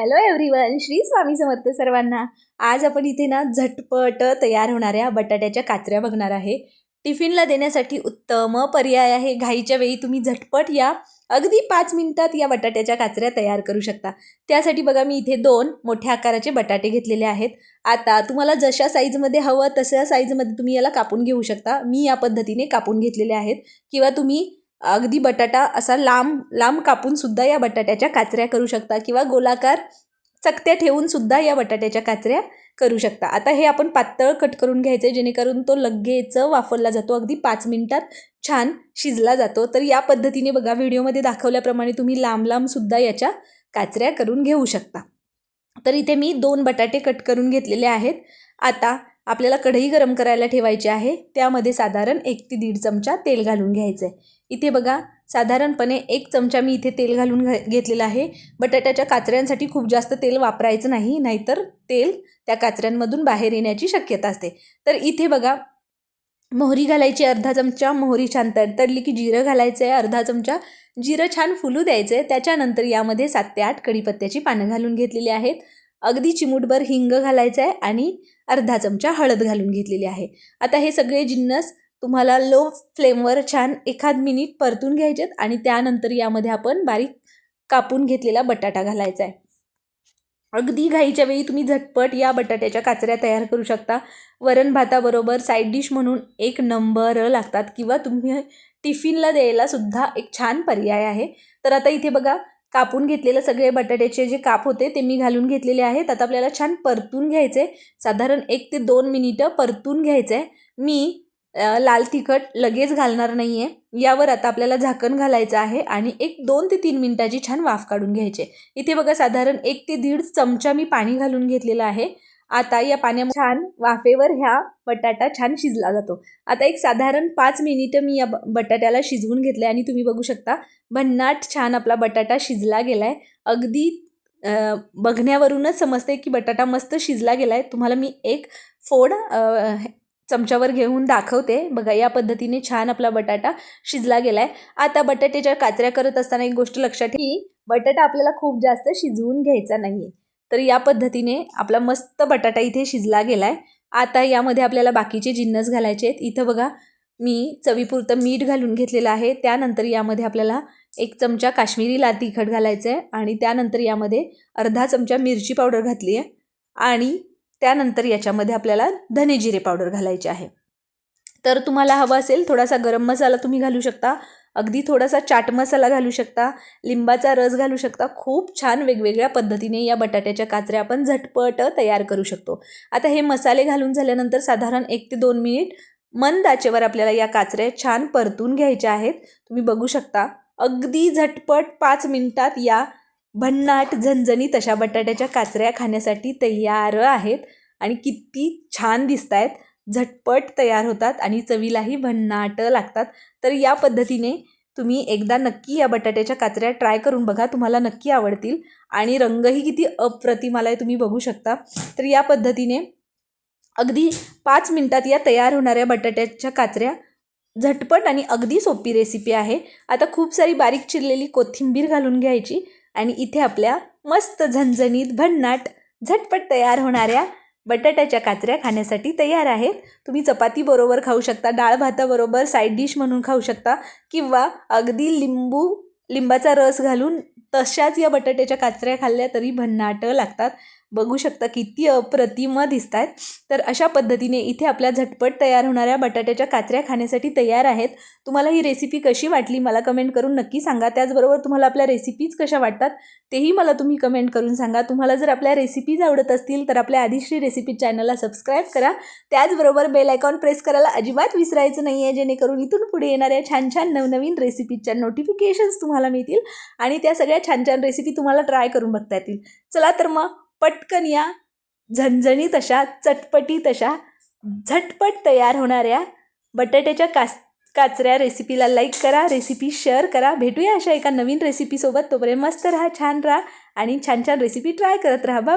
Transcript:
Hello everyone Shri Swami Samarth सर्वांना. आज आपण इथे ना झटपट तयार होणाऱ्या बटाट्याच्या काचऱ्या बघणार आहे. टिफिनला देण्यासाठी उत्तम पर्याय आहे. घाईच्या वेळी तुम्ही झटपट या अगदी पाच मिनिटात या बटाट्याच्या काचऱ्या तयार करू शकता. त्यासाठी बघा मी इथे दोन मोठ्या आकाराचे बटाटे घेतलेले आहेत. आता तुम्हाला जशा साईजमध्ये हवं तशा साईजमध्ये तुम्ही याला कापून घेऊ शकता. मी या पद्धतीने कापून घेतलेले आहेत. किंवा तुम्ही अगदी बटाटा असा लांब लांब कापून सुद्धा या बटाट्याच्या काचऱ्या करू शकता किंवा गोलाकार चकत्या ठेवून सुद्धा या बटाट्याच्या काचऱ्या करू शकता. आता हे आपण पातळ कट करून घ्यायचं आहे जेणेकरून तो लगेच वापरला जातो. अगदी पाच मिनिटात छान शिजला जातो. तर या पद्धतीने बघा व्हिडिओमध्ये दाखवल्याप्रमाणे तुम्ही लांब लांबसुद्धा याच्या काचऱ्या करून घेऊ शकता. तर इथे मी दोन बटाटे कट करून घेतलेले आहेत. आता आपल्याला कढई गरम करायला ठेवायची आहे. त्यामध्ये साधारण एक ते दीड चमचा तेल घालून घ्यायचं आहे इथे बघा साधारणपणे एक चमचा मी इथे तेल घालून घ घेतलेला आहे. बटाट्याच्या काचऱ्यांसाठी खूप जास्त तेल वापरायचं नाही नाहीतर तेल त्या काचऱ्यांमधून बाहेर येण्याची शक्यता असते. तर इथे बघा मोहरी घालायची अर्धा चमचा मोहरी छान तडतडली की जिरं घालायचं आहे अर्धा चमचा. जिरं छान फुलू द्यायचं आहे त्याच्यानंतर यामध्ये सात ते आठ कढीपत्त्याची पानं घालून घेतलेली आहेत. अगदी चिमूटभर हिंग घालायचं आहे आणि अर्धा चमचा हळद घालून घेतलेली आहे. आता हे सगळे जिन्नस तुम्हाला लो फ्लेमवर छान एखाद मिनिट परतून घ्यायचेत आणि त्यानंतर यामध्ये आपण बारीक कापून घेतलेला बटाटा घालायचा आहे. अगदी घाईच्या वेळी तुम्ही झटपट या बटाट्याच्या काचऱ्या तयार करू शकता. वरण भाताबरोबर साईड डिश म्हणून एक नंबर लागतात किंवा तुम्ही टिफिनला द्यायला सुद्धा एक छान पर्याय आहे. तर आता इथे बघा कापून घेतलेलं सगळे बटाट्याचे जे काप होते ते मी घालून घेतलेले आहेत. आता आपल्याला छान परतून घ्यायचे. साधारण एक ते दोन मिनिटं परतून घ्यायचं. आहे मी लाल तिखट लगेच घालणार नाही आहे यावर आता आपल्याला झाकण घालायचं आहे आणि एक दोन ते तीन मिनटाची छान वाफ काढून घ्यायचे. इथे बघा साधारण एक ते दीड चमचा मी पाणी घालून घेतलेलं आहे. आता या पाण्यामध्ये छान वाफेवर ह्या बटाटा छान शिजला जातो. आता एक साधारण पाच मिनिटं मी या बटाट्याला शिजवून घेतले आणि तुम्ही बघू शकता भन्नाट छान आपला बटाटा शिजला गेला आहे अगदी बघण्यावरूनच समजते की बटाटा मस्त शिजला गेला आहे तुम्हाला मी एक फोड चमच्यावर घेऊन दाखवते. बघा या पद्धतीने छान आपला बटाटा शिजला गेला आहे आता बटाट्याच्या काचऱ्या करत असताना एक गोष्ट लक्षात की बटाटा आपल्याला खूप जास्त शिजवून घ्यायचा नाही आहे तर या पद्धतीने आपला मस्त बटाटा इथे शिजला गेला आहे आता यामध्ये आपल्याला बाकीचे जिन्नस घालायचे आहेत. इथं बघा मी चवीपुरतं मीठ घालून घेतलेलं आहे. त्यानंतर यामध्ये आपल्याला एक चमचा काश्मीरी लाल तिखट घालायचं आहे आणि त्यानंतर यामध्ये अर्धा चमचा मिरची पावडर घातली आहे. आणि त्यानंतर याच्यामध्ये आपल्याला धने जिरे पावडर घालायचे आहे. तर तुम्हाला हवं असेल थोडासा गरम मसाला तुम्ही घालू शकता. अगदी थोडासा चाट मसाला घालू शकता लिंबाचा रस घालू शकता. खूप छान वेगवेगळ्या पद्धतीने या बटाट्याच्या काचऱ्या आपण झटपट तयार करू शकतो. आता हे मसाले घालून झाल्यानंतर साधारण एक ते दोन मिनिट मंद आचेवर आपल्याला या काचऱ्या छान परतून घ्यायच्या आहेत. तुम्ही बघू शकता अगदी झटपट पाच मिनिटात या भन्नाट झणझणीत अशा बटाट्याच्या काचऱ्या खाण्यासाठी तयार आहेत आणि किती छान दिसत आहेत झटपट तयार होतात आणि चवीलाही भन्नाट लागतात. तर या पद्धतीने तुम्ही एकदा नक्की या बटाट्याच्या काचऱ्या ट्राय करून बघा तुम्हाला नक्की आवडतील. आणि रंगही किती अप्रतिम आला आहे तुम्ही बघू शकता. तर या पद्धतीने अगदी पाच मिनटात या तयार होणाऱ्या बटाट्याच्या काचऱ्या झटपट आणि अगदी सोपी रेसिपी आहे. आता खूप सारी बारीक चिरलेली कोथिंबीर घालून घ्यायची आणि इथे आपल्या मस्त झणझणीत भन्नाट झटपट तयार होणाऱ्या बटाट्याच्या काचऱ्या खाण्यासाठी तयार आहेत. तुम्ही चपातीबरोबर खाऊ शकता डाळ भाताबरोबर साईड डिश म्हणून खाऊ शकता किंवा अगदी लिंबू लिंबाचा रस घालून तशाच या बटाट्याच्या काचऱ्या खाल्ल्या तरी भन्नाट लागतात. बघू शकता किती अप्रतिम दिसत आहेत तर अशा पद्धतीने इथे आपल्या झटपट तयार होणाऱ्या बटाट्याच्या काचऱ्या खाण्यासाठी तयार आहेत. तुम्हाला ही रेसिपी कशी वाटली मला कमेंट करून नक्की सांगा. त्याचबरोबर तुम्हाला आपल्या रेसिपीज कशा वाटतात तेही मला तुम्ही कमेंट करून सांगा. तुम्हाला जर आपल्या रेसिपीज आवडत असतील तर आपल्या आदिश्री रेसिपी चॅनलला सबस्क्राईब करा. त्याचबरोबर बेल आयकॉन प्रेस करायला अजिबात विसरायचं नाही आहे जेणेकरून इथून पुढे येणाऱ्या छान छान नवनवीन रेसिपीजच्या नोटिफिकेशन्स तुम्हाला मिळतील आणि त्या सगळ्या छान छान रेसिपी तुम्हाला ट्राय करून बघता येतील. चला तर मग पटकन या. झणझणीत अशा चटपटीत अशा झटपट तयार होणाऱ्या बटाट्याच्या कास काचऱ्या रेसिपीला लाईक करा रेसिपी शेअर करा. भेटूया अशा एका नवीन रेसिपीसोबत तोपर्यंत मस्त राहा छान राहा आणि छान छान रेसिपी ट्राय करत राहा. बाबा